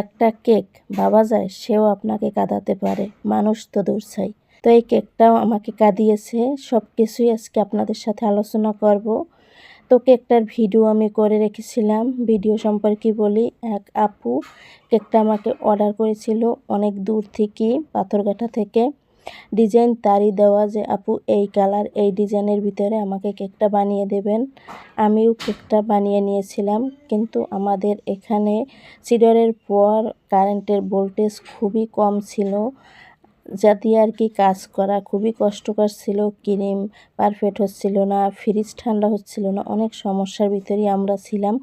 একটা কেক, বাবা যায়, সেও আপনাকে কাঁদাতে পারে। মানুষ তো দূর চাই তো এই কেকটাও আমাকে কাঁদিয়েছে। সব কিছুই আজকে আপনাদের সাথে আলোচনা করব। তো কেকটার ভিডিও আমি করে রেখেছিলাম। ভিডিও সম্পর্কে বলি, এক আপু কেকটা আমাকে অর্ডার করেছিল অনেক দূর থেকে, পাথরঘাটা থেকে। ডিজাইন তারই দেওয়া যে, আপু, এই কালার, এই ডিজাইনের ভিতরে আমাকে কেকটা বানিয়ে দেবেন। আমিও কেকটা বানিয়ে নিয়েছিলাম, কিন্তু আমাদের এখানে সিডরের পর কারেন্টের ভোল্টেজ খুবই কম ছিল। যা দিয়ে আর কি কাজ করা খুবই কষ্টকর ছিল, ক্রিম পারফেক্ট হচ্ছিল না, ফ্রিজ ঠান্ডা হচ্ছিল না, অনেক সমস্যার ভিতরেই আমরা ছিলাম।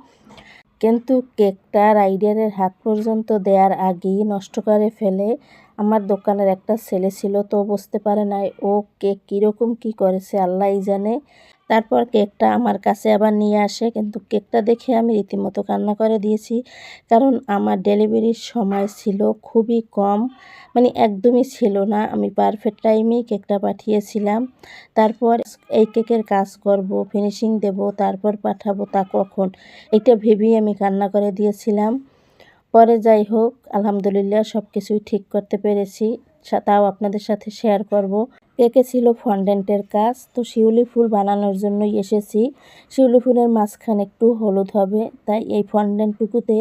কিন্তু কেকটা রাইডারের হাত পর্যন্ত দেওয়ার আগেই নষ্ট করে ফেলে আমার দোকানের একটা ছেলে ছিল, তো বুঝতে পারে নাই ও কেক কীরকম কি করেছে আল্লাহ জানে। তারপর কেকটা আমার কাছে আবার নিয়ে আসে, কিন্তু কেকটা দেখে আমি রীতিমতো কান্না করে দিয়েছি। কারণ আমার ডেলিভারির সময় ছিল খুবই কম মানে একদমই ছিল না। আমি পারফেক্ট টাইমেই কেকটা পাঠিয়েছিলাম। তারপর এই কেকের কাজ করব, ফিনিশিং দেব, তারপর পাঠাবো তা কখন? এটা ভেবেই আমি কান্না করে দিয়েছিলাম। পরে যাই হোক, আলহামদুলিল্লাহ সব কিছুই ঠিক করতে পেরেছি। তাও আপনাদের সাথে শেয়ার করব। কেকে ছিল ফন্ডেন্টের কাজ। তো শিউলি ফুল বানানোর জন্যই এসেছি। শিউলি ফুলের মাঝখানে একটু হলুদ হবে, তাই এই ফন্ডেন্টটুকুতে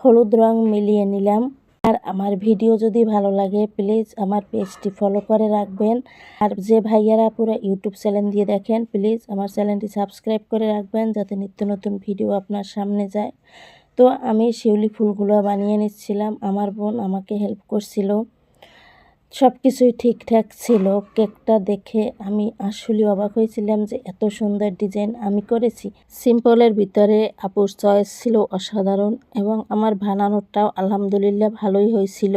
হলুদ রং মিলিয়ে নিলাম। আর আমার ভিডিও যদি ভালো লাগে, প্লিজ আমার পেজটি ফলো করে রাখবেন। আর যে ভাইয়ারা পুরো ইউটিউব চ্যানেল দিয়ে দেখেন, প্লিজ আমার চ্যানেলটি সাবস্ক্রাইব করে রাখবেন, যাতে নিত্য নতুন ভিডিও আপনার সামনে যায়। তো আমি শিউলি ফুলগুলো বানিয়ে নিচ্ছিলাম। আমার বোন আমাকে হেল্প করছিল। সব কিছুই ঠিকঠাক ছিল। কেকটা দেখে আমি আসলে অবাক হয়েছিলাম যে এত সুন্দর ডিজাইন আমি করেছি। সিম্পলের ভিতরে আপুর চয়েস ছিল অসাধারণ এবং আমার বানানোটাও আলহামদুলিল্লাহ ভালোই হয়েছিল।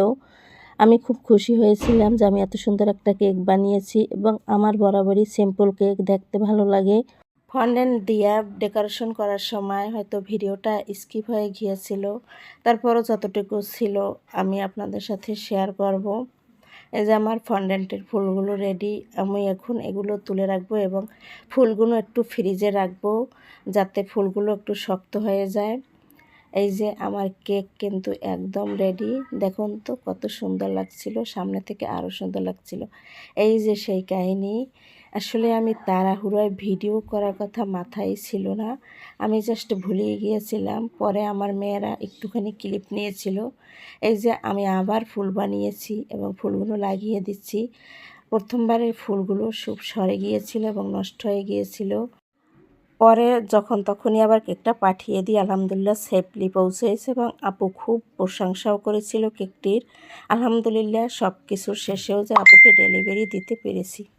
আমি খুব খুশি হয়েছিলাম যে আমি এত সুন্দর একটা কেক বানিয়েছি এবং আমার বরাবরই সিম্পল কেক দেখতে ভালো লাগে। ফন্ডেন্ট দিয়া ডেকোরেশন করার সময় হয়তো ভিডিওটা স্কিপ হয়ে গিয়েছিল। তারপরও যতটুকু ছিল আমি আপনাদের সাথে শেয়ার করব। এই যে আমার ফন্ডেন্টের ফুলগুলো রেডি আমি এখন এগুলো তুলে রাখব এবং ফুলগুলো একটু ফ্রিজে রাখব যাতে ফুলগুলো একটু শক্ত হয়ে যায়। এই যে আমার কেক কিন্তু একদম রেডি দেখুন তো কত সুন্দর লাগছিল, সামনে থেকে আরও সুন্দর লাগছিল। এই যে সেই কাহিনী আসলে আমি তাড়াহুড়োয় ভিডিও করার কথা মাথায় ছিল না। আমি জাস্ট ভুলিয়ে গিয়েছিলাম। পরে আমার মেয়েরা একটুখানি ক্লিপ নিয়েছিল। এই যে আমি আবার ফুল বানিয়েছি এবং ফুলগুলো লাগিয়ে দিচ্ছি। প্রথমবারের ফুলগুলো সুপ সরে গিয়েছিল এবং নষ্ট হয়ে গিয়েছিল। পরে যখন তখনই আবার কেকটা পাঠিয়ে দিই, আলহামদুলিল্লাহ সেফলি পৌঁছেছে এবং আপু খুব প্রশংসাও করেছিল কেকটির। আলহামদুলিল্লাহ সব কিছুর শেষেও যে আপুকে ডেলিভারি দিতে পেরেছি।